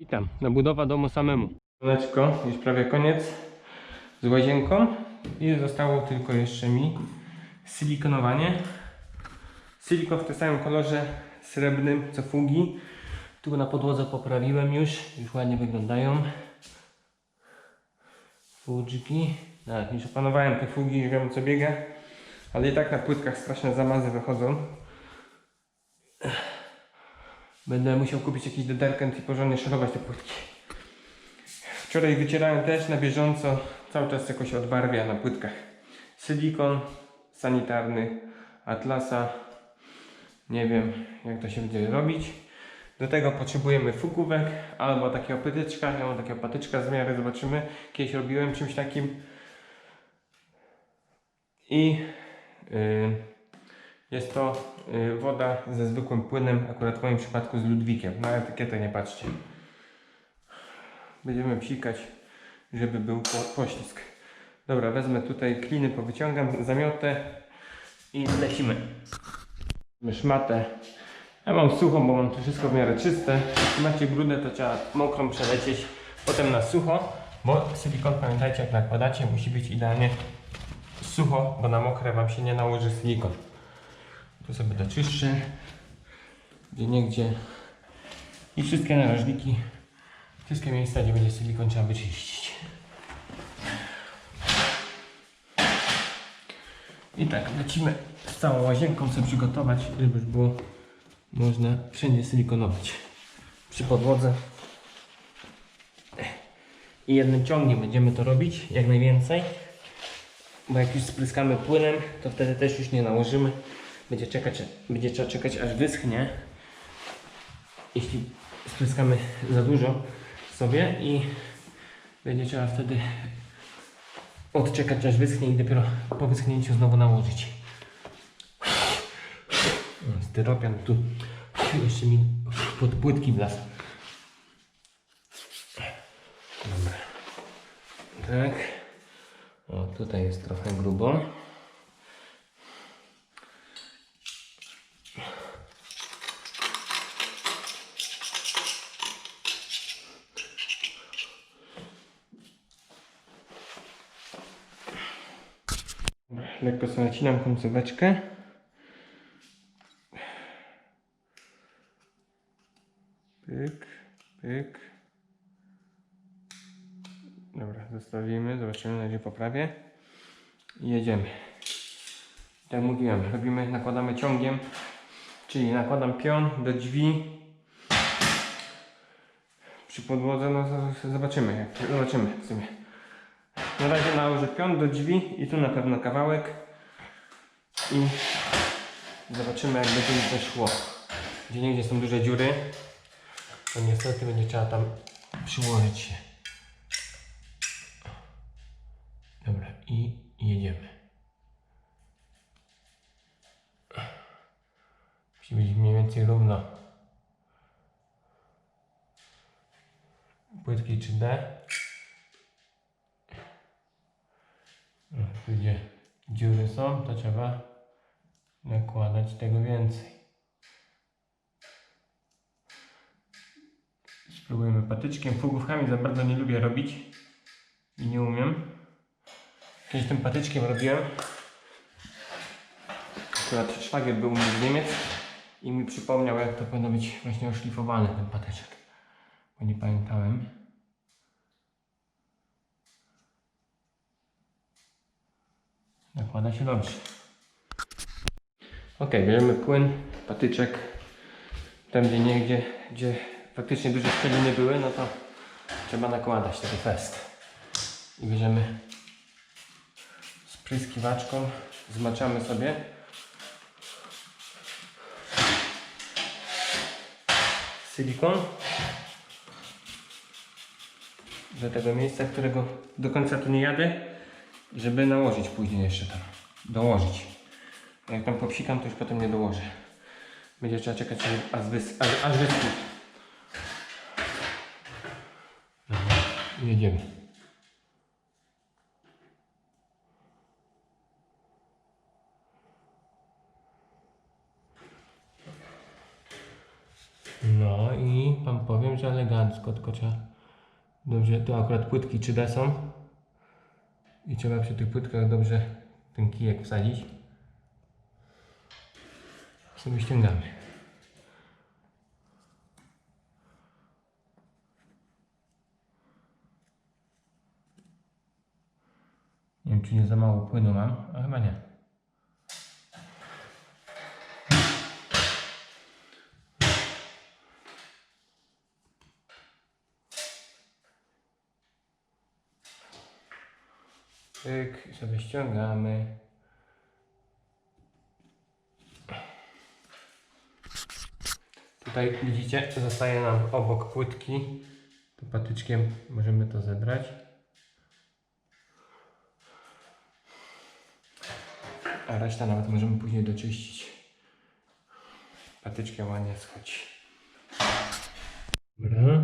Witam, na budowa domu samemu. Słoneczko, już prawie koniec z łazienką i zostało tylko jeszcze mi silikonowanie. Silikon w tym samym kolorze srebrnym co fugi. Tu na podłodze poprawiłem już, już ładnie wyglądają. Fugiki. Tak, już opanowałem te fugi, już wiem co biega. Ale i tak na płytkach straszne zamazy wychodzą. Będę musiał kupić jakiś detergent i porządnie szorować te płytki. Wczoraj wycierałem też na bieżąco, cały czas jakoś odbarwia na płytkach. Silikon sanitarny, Atlasa. Nie wiem jak to się będzie robić. Do tego potrzebujemy fugówek albo takiego patyczka. Ja mam takiego patyczka z miary, zobaczymy. Kiedyś robiłem czymś takim. I yy, jest to y, woda ze zwykłym płynem, akurat w moim przypadku z Ludwikiem. Na etykietę nie patrzcie. Będziemy psikać, żeby był po, poślizg. Dobra, wezmę tutaj kliny, powyciągam, zamiotę i lecimy. Szmatę. Ja mam suchą, bo mam to wszystko w miarę czyste. Jeśli macie brudę, to trzeba mokrą przelecieć, potem na sucho, bo silikon, pamiętajcie, jak nakładacie, musi być idealnie sucho, bo na mokre Wam się nie nałoży silikon. Tu sobie doczyszczę. Gdzie niegdzie. I wszystkie narożniki. Wszystkie miejsca, gdzie będzie silikon trzeba wyczyścić. I tak, lecimy z całą łazienką sobie przygotować, żeby było można wszędzie silikonować. Przy podłodze. I jednym ciągiem będziemy to robić, jak najwięcej. Bo jak już spryskamy płynem, to wtedy też już nie nałożymy. Będzie, czekać, będzie trzeba czekać aż wyschnie. Jeśli spryskamy za dużo sobie i będzie trzeba wtedy odczekać aż wyschnie i dopiero po wyschnięciu znowu nałożyć. O, Styropian tu jeszcze mi pod płytki wlazł. Dobra. Tak. O, tutaj jest trochę grubo. Lekko sobie nacinam końcóweczkę. Pyk, pyk. Dobra, zostawimy, zobaczymy, na razie poprawię. I jedziemy. Tak jak mówiłem, robimy, nakładamy ciągiem, czyli nakładam pion do drzwi. Przy podłodze, no zobaczymy, zobaczymy w sumie. Na razie nałożę pion do drzwi i tu na pewno kawałek. I zobaczymy jak będzie mi to szło. Gdzie niegdzie są duże dziury, to niestety będzie trzeba tam przyłożyć się. Dobra, i jedziemy. Musi być mniej więcej równo. Płytki 3D. No, tu gdzie dziury są, to trzeba nakładać tego więcej. Spróbujemy patyczkiem. Fugówkami za bardzo nie lubię robić i nie umiem. Kiedyś tym patyczkiem robiłem. Akurat szwagier był mnie z Niemiec i mi przypomniał jak to powinno być właśnie oszlifowany ten patyczek. Bo nie pamiętałem. Nakłada się dobrze. Ok, bierzemy płyn, patyczek. Tam gdzie nie, gdzie, gdzie faktycznie duże szczeliny były, no to trzeba nakładać taki fest. I bierzemy spryskiwaczką, zmaczamy sobie. Silikon do tego miejsca, którego do końca tu nie jadę, żeby nałożyć później jeszcze tam, dołożyć. Jak tam popsikam, to już potem nie dołożę. Będzie trzeba czekać, aż, wys, aż, aż wyschnie. Jedziemy. No i pan powiem, że elegancko, tylko trzeba dobrze, tu akurat płytki 3D są i trzeba przy tych płytkach dobrze ten kijek wsadzić. Sobie ściągamy. Nie wiem, czy nie za mało płynu mam, a chyba nie. Pyk, i sobie ściągamy. Tutaj widzicie, zostaje nam obok płytki. Tu patyczkiem możemy to zebrać. A resztę nawet możemy później doczyścić. Patyczkiem ładnie schodzi. Dobra.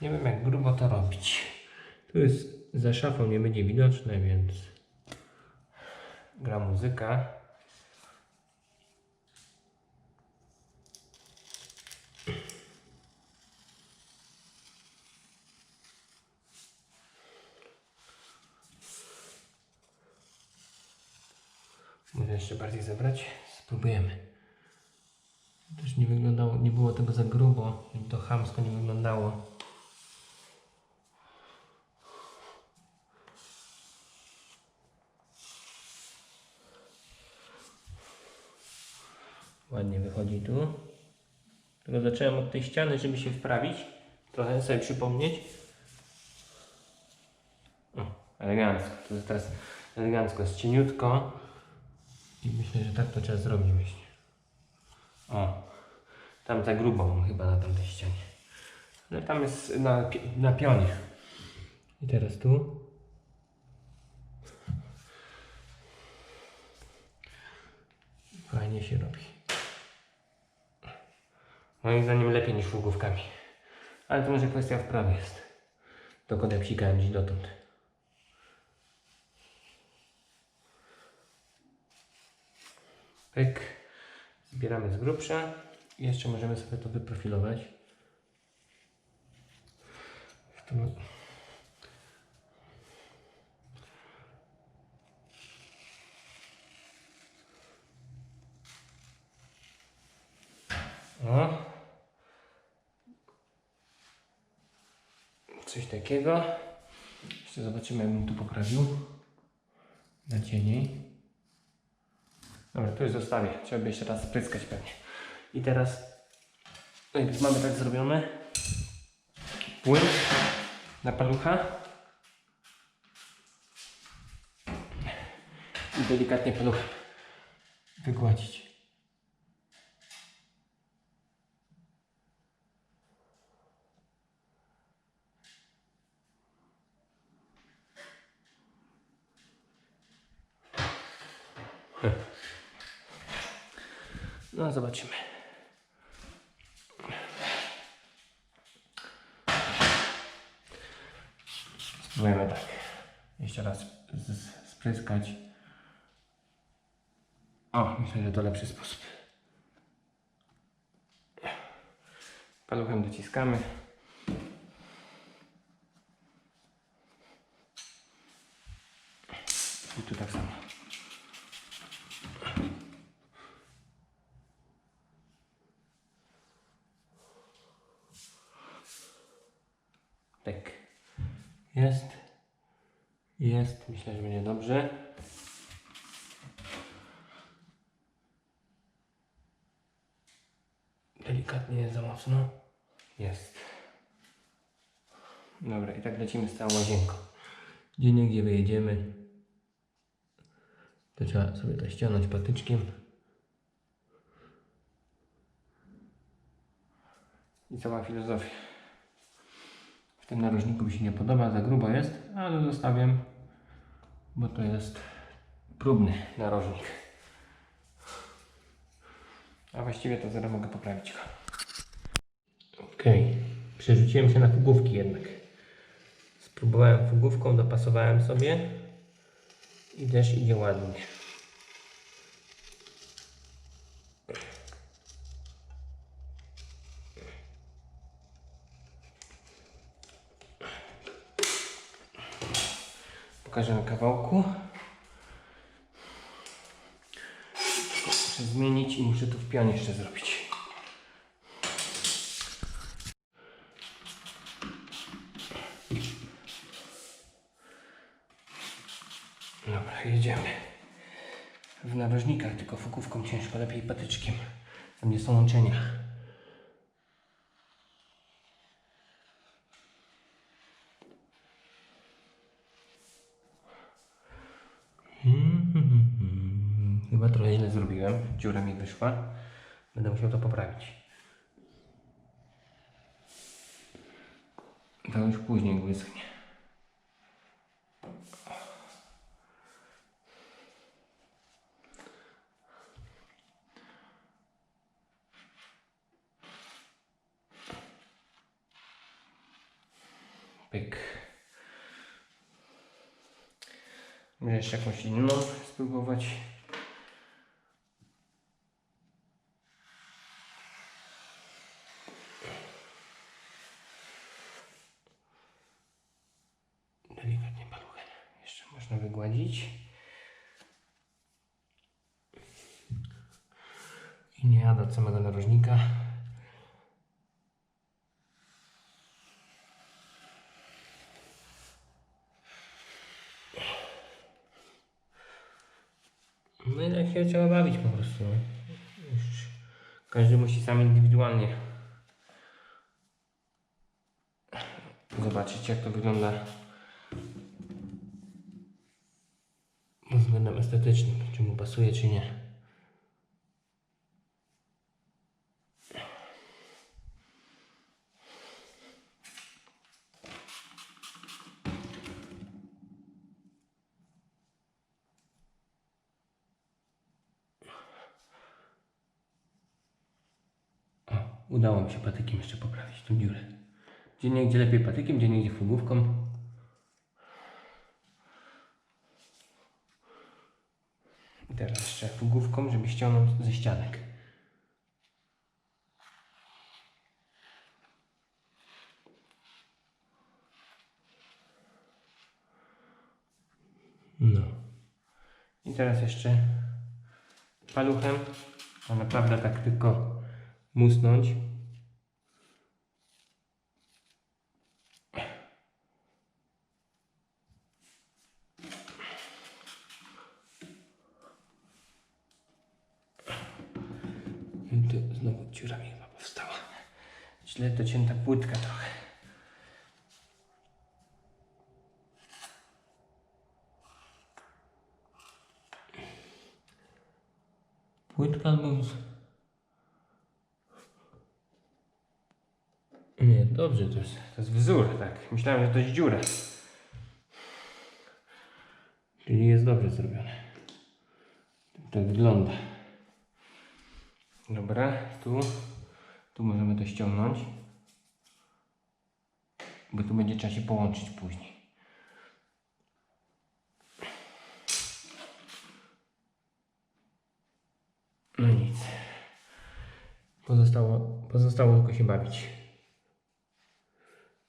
Nie wiem jak grubo to robić. Tu jest za szafą nie będzie widoczne, więc gra muzyka. Może jeszcze bardziej zebrać? Spróbujemy. Też nie wyglądało, nie było tego za grubo, to chamsko nie wyglądało. Ładnie wychodzi tu. Tylko zacząłem od tej ściany, żeby się wprawić. Trochę sobie przypomnieć. O, elegancko. To jest teraz elegancko, jest cieniutko. I myślę, że tak to trzeba zrobić właśnie. O, tam za grubo mam chyba na tamtej ścianie. Ale tam jest na, na pionie. I teraz tu. Fajnie się robi. Moim zdaniem lepiej niż ługówkami. Ale to może kwestia wprawy jest. Dokąd ja psikałem dziś dotąd. Pyk. Zbieramy z grubsza. I jeszcze możemy sobie to wyprofilować. W tym- O. Coś takiego. Jeszcze zobaczymy, jak bym tu poprawił. Na cieni. Dobra, to już zostawię. Trzeba by jeszcze raz spryskać pewnie. I teraz, już mamy tak zrobione, płyn na palucha. I delikatnie paluchem wygładzić. No, zobaczymy. Spróbujemy tak. Jeszcze raz spryskać. O, myślę, że to lepszy sposób. Paluchem dociskamy. I tu tak samo. Tak. Jest. Jest. Myślę, że będzie dobrze. Delikatnie jest za mocno. Jest. Dobra, i tak lecimy z całą łazienką. Gdzie niegdzie wyjedziemy. To trzeba sobie to ściągnąć patyczkiem. I cała filozofia. Tym narożniku mi się nie podoba, za grubo jest, ale zostawiam, bo to jest próbny narożnik. A właściwie to zaraz mogę poprawić go. Ok, przerzuciłem się na fugówki jednak. Spróbowałem fugówką, dopasowałem sobie i też idzie ładnie. Na kawałku. Muszę zmienić i muszę to w pionie jeszcze zrobić. Dobra, jedziemy. W narożnikach, tylko fukówką ciężko, lepiej patyczkiem. Tam gdzie są łączenia. Chyba trochę źle zrobiłem. Dziura mi wyszła. Będę musiał to poprawić. To już później wyschnie. Pyk. Może jeszcze jakąś inną spróbować. Delikatnie paluchem. Jeszcze można wygładzić. I nie jada od samego narożnika. No i tak się trzeba bawić po prostu. no. Każdy musi sam indywidualnie zobaczyć jak to wygląda pod względem estetycznym, czy mu pasuje, czy nie. O, udało mi się patykiem jeszcze poprawić tą dziurę. Gdzie nie gdzie lepiej patykiem, gdzie nie gdzie fugówką. I teraz jeszcze fugówką, żeby ściągnąć ze ścianek. No. I teraz jeszcze paluchem, a naprawdę tak tylko musnąć. I tu znowu dziura mi chyba powstała. Źle docięta płytka trochę. Płytka albo... z- Nie, dobrze, to jest, to jest wzór, tak. Myślałem, że to jest dziura. Czyli jest dobrze zrobione. Tak wygląda. Dobra, tu, tu możemy to ściągnąć. Bo tu będzie trzeba się połączyć później. No nic. Pozostało, pozostało tylko się bawić.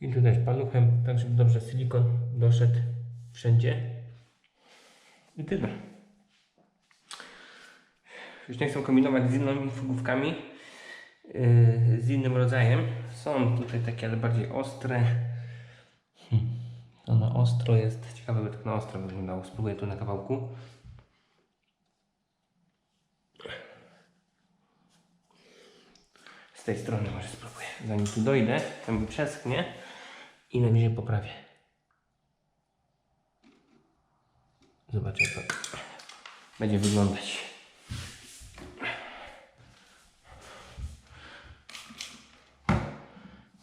I tu też paluchem, tak żeby dobrze silikon doszedł wszędzie. I tyle. Już nie chcę kombinować z innymi fugówkami, yy, z innym rodzajem. Są tutaj takie, ale bardziej ostre. Hmm. To na ostro jest. Ciekawe, by tak na ostro wyglądało. Spróbuję tu na kawałku. Z tej strony może spróbuję. Zanim tu dojdę, tam przeschnie i najwyżej poprawię. Zobaczę jak to będzie wyglądać.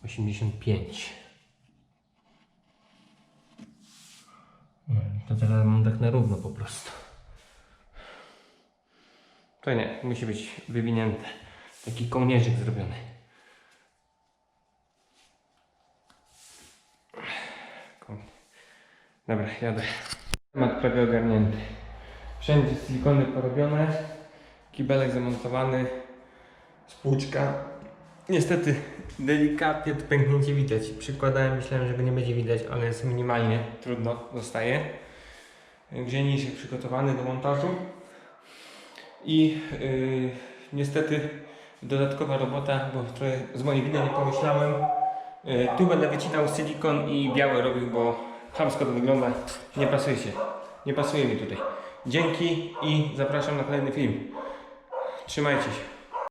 Osiemdziesiąt pięć. To teraz mam tak na równo po prostu. To nie, musi być wywinięte. Taki kołnierzyk zrobiony. Dobra, jadę. Temat prawie ogarnięty. Wszędzie silikony porobione, kibelek zamontowany, spłuczka. Niestety delikatnie to pęknięcie widać. Przykładałem, myślałem, że go nie będzie widać, ale jest minimalnie, trudno, zostaje. grzejnik przygotowany do montażu. I yy, niestety dodatkowa robota, bo trochę z mojej winy nie pomyślałem. Yy, tu będę wycinał silikon i białe robił, bo chamsko to wygląda. Nie pasuje się. Nie pasuje mi tutaj. Dzięki i zapraszam na kolejny film. Trzymajcie się.